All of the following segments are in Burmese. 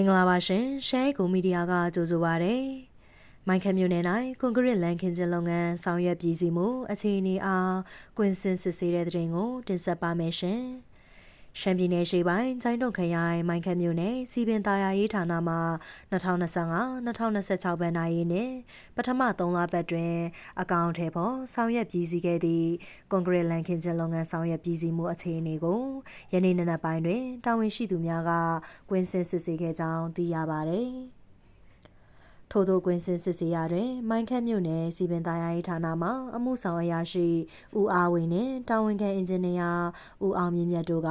မင်္ဂလာပါရှင်ရှမ်းကိုမီဒီယာကကြိုဆိုပါရစေမိုင်ခမြို့နယ်၌ကွန်ကရစ်လန်ခင်းခြင်းလုပ်ငန်းဆောင်ရွက်ပြည်စီမှုအခြေအနေအားကွင်းစင်စစ်ဆေးတဲ့တဲ့ရင်ကိုတင်ဆက်ပါမယ်ရှင် ရှမ်းပြည်နယ်ရှိပိုင်းကျိုင်းတုံခရိုင်မိုင်ခမြို့နယ်စီပင်သားယာရေးဌာနမှ2025-2026ဘဏ္ဍာရေးနှင့်ပထမ3လပတ်တွင် အကောင့်ထဲပေါ်ဆောင်ရွက်ပြည်စီခဲ့သည့်ကွန်ကရစ်လန်ခင်းခြင်းလုပ်ငန်းဆောင်ရွက်ပြည်စီမှုအခြေအနေကိုယနေ့နံနက်ပိုင်းတွင်တာဝန်ရှိသူများကကွင်းစင်စစ်ဆေးခဲ့ကြောင်းသိရပါသည်။ ထို့သောကွင်းစင်စစ်ဆေးရာတွင်မိုင်းခတ်မြို့နယ်စီပင်သားရေးဌာနမှအမှုဆောင်အရာရှိဦးအားဝင်းနှင့်တာဝန်ခံအင်ဂျင်နီယာဦးအောင်မြင့်မြတ်တို့က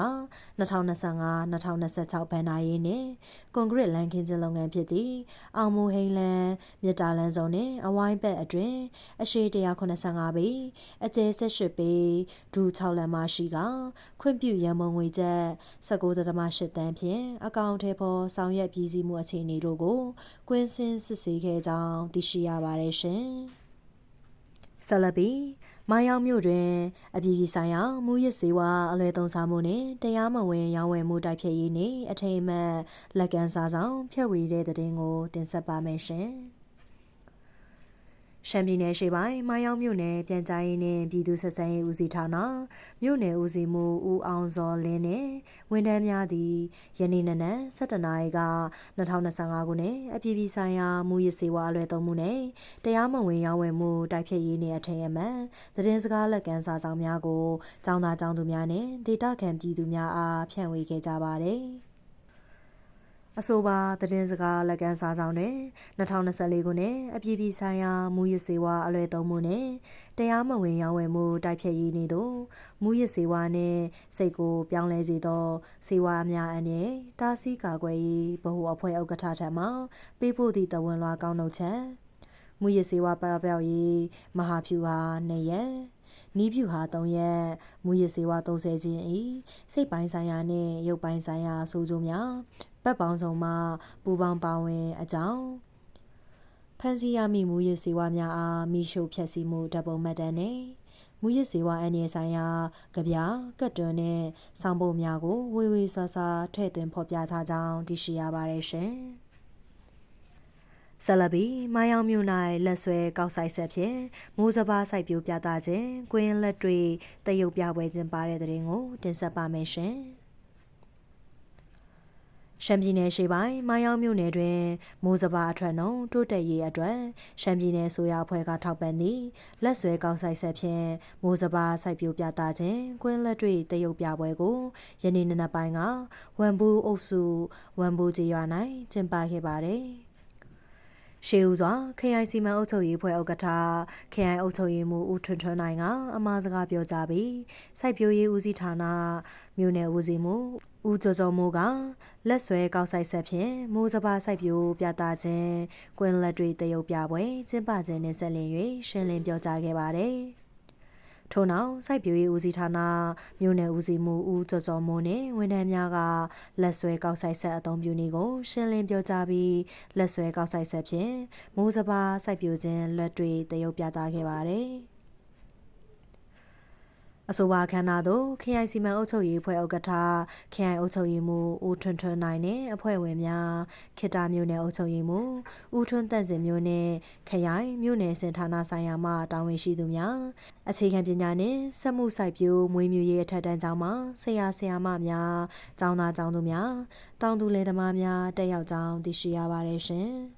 2025-2026ဘဏ္ဍာရေးနှင့်ကွန်ကရစ်လန်ခင်းခြင်းလုပ်ငန်းဖြစ်သည့်အောင်မူဟိန်လန်မြစ်တာလန်စုံနှင့်အဝိုင်းဘက်အတွင်အရှိ185ပေအကျယ်18ပေဒူ6လမ်းမရှိကခွင့်ပြုရန်မုံငွေကျပ်19.8တန်းဖြင့်အကောင့်ထဲပေါ်ဆောင်ရွက်ပြည်စည်းမှုအခြေအနေတို့ကိုကွင်းစင်စစ်ဆေးခဲ့ကြောင်းသိရှိရပါတယ်ရှင်။ဆလဘီမိုင်းရောက်မြို့တွင်အပြည်ပြည်ဆိုင်ရာမူရစ်စေဝါအလွယ်သုံးစားမှုနှင့်တရားမဝင်ရောင်းဝယ်မှုတိုက်ဖျက်ရေးနှင့်အထိမ်းအမှတ်လက်ကမ်းစာဆောင်ဖြန့်ဝေတဲ့တဲ့တင်ကိုတင်ဆက်ပါမယ်ရှင်။ ရှမ်းပြည်နယ်ရှေ့ပိုင်းမိုင်းရောက်မြို့နယ်ပြန်ကြားရေးနှင့်ပြည်သူ့ဆက်ဆံရေးဦးစီးဌာနမြို့နယ်ဦးစီးမှုဦးအောင်စောလင်းနှင့်ဝန်ထမ်းများသည်ယနေ့နနက်7:00နာရီက2025ခုနှစ်အပြည်ပြည်ဆိုင်ရာမူရစ်စေဝါအလွယ်သုံးမှုနှင့်တရားမဝင်ရောင်းဝယ်မှုတိုက်ဖျက်ရေးနှင့်အထင်အမှန်သတင်းစကားလက်ကမ်းစာဆောင်များကိုចောင်းသားចောင်းသူများနှင့်ဒေတာခံပြည်သူများအားဖြန့်ဝေခဲ့ကြပါသည်။ အဆိုပါသတင်းစကားလက်ကမ်းစာဆောင်တွင်2024ခုနှစ်အပြည်ပြည်ဆိုင်ရာမူရစ်စေဝါအလွယ်သုံးမှုနှင့်တရားမဝင်ရောင်းဝယ်မှုတိုက်ဖျက်ရေးနေသို့မူရစ်စေဝါနှင့်စိတ်ကိုပြောင်းလဲစေသောစေဝါများအနည်းတားဆီးကာကွယ်ရေးဗဟိုအဖွဲ့ဥက္ကဋ္ဌထံမှပေးပို့သည့်တဝန်လွှာကောင်းနှုတ်ချက်မူရစ်စေဝါပပျောက်ရေးမဟာဖြူဟာ2ရက် နီးဖြူဟာ3ရက်မူရစ်စေဝါ30ခြင်းဤစိတ်ပိုင်းဆိုင်ရာနှင့်ရုပ်ပိုင်းဆိုင်ရာဆိုးကျိုးများဘက်ပေါင်းစုံမှပူပေါင်းပါဝင် အကြောင်းဖန်စီရမိမူရစ်စေဝါများအားမိရှုဖြက်စီမှုဓာတ်ပုံမှတ်တမ်းနဲ့မူရစ်စေဝါအန်ဒီဆိုင်ရာကြပြကတ်တွန်းနဲ့ဆောင်းပုံများကိုဝေဝေဆာဆာထည့်သွင်းဖော်ပြထားကြောင်းသိရှိရပါတယ်ရှင်။ ဆလဘီမိုင်းအောင်မြို့၌လက်ဆွဲကောက်ဆိုင်ဆက်ဖြင့်မိုးစဘာစိုက်ပြိုးပြသခြင်းကွင်းလက်တွေတရုတ်ပြပွဲခြင်းပါတဲ့တဲ့ရင်ကိုတင်ဆက်ပါမယ်ရှင်။ရှမ်းပြည်နယ်ရှေ့ပိုင်းမိုင်းယောင်းမြို့နယ်တွင်မိုးစဘာအထွတ်နှုံတိုးတက်ရေးအတွက်ရှမ်းပြည်နယ်ဆိုရအဖွဲ့ကထောက်ပံ့သည့်လက်ဆွဲကောက်ဆိုင်ဆက်ဖြင့်မိုးစဘာစိုက်ပျိုးပြသခြင်းကွင်းလက်တွေ့တရုတ်ပြပွဲကိုယနေ့နနက်ပိုင်းကဝမ်ဘူးအုပ်စုဝမ်ဘူးကျေးရွာ၌ကျင်းပခဲ့ပါတယ်။ ရှေးဦးစွာခရိုင်စီမံအုပ်ချုပ်ရေးဖွဲ့ဥက္ကဋ္ဌခရိုင်အုပ်ချုပ်ရေးမှူးဦးထွန်းထွန်းနိုင်ကအမှားစကားပြောကြပြီးစိုက်ပျိုးရေးဦးစီးဌာနမြို့နယ်ဦးစီးမှုဦးကျော်ကျော်မိုးကလက်ဆွဲကောက်ဆိုင်ဆက်ဖြင့်မိုးစပါစိုက်ပျိုးပြသခြင်းကွင်းလက်တွေတရုတ်ပြပွဲကျင်းပခြင်းနဲ့ဆက်လင်း၍ရှင်းလင်းပြောကြားခဲ့ပါတယ်။ ထို့နောက်စိုက်ပျိုးရေးဦးစီးဌာနမြို့နယ်ဦးစီးမှုဦးကျော်ကျော်မိုးနှင့်ဝန်ထမ်းများကလက်ဆွဲကောက်ဆိုင်ဆက်အသုံးပြုနည်းကိုရှင်းလင်းပြောကြားပြီးလက်ဆွဲကောက်ဆိုင်ဆက်ဖြင့်မိုးစပါစိုက်ပျိုးခြင်းလက်တွေတရုပ်ပြသခဲ့ပါတယ်။ အဆိုပါခန္ဓာသို့ခရိုင်စီမံအုပ်ချုပ်ရေးအဖွဲ့ဥက္ကဋ္ဌခရိုင်အုပ်ချုပ်ရေးမှူးဦးထွန်းထွန်းနိုင်နဲ့အဖွဲ့ဝင်များခေတ္တမြို့နယ်အုပ်ချုပ်ရေးမှူးဦးထွန်းတန့်စင်မျိုးနဲ့ခရိုင်မြို့နယ်စင်ဌာနဆိုင်ရာမှတာဝန်ရှိသူများအခြေခံပညာနဲ့စက်မှုစိုက်ပျိုးမွေးမြူရေးအထက်တန်းကျောင်းမှဆရာဆရာမများကျောင်းသားကျောင်းသူများတောင်သူလယ်သမားများတက်ရောက်ကြောင်းသိရှိရပါတယ်ရှင်။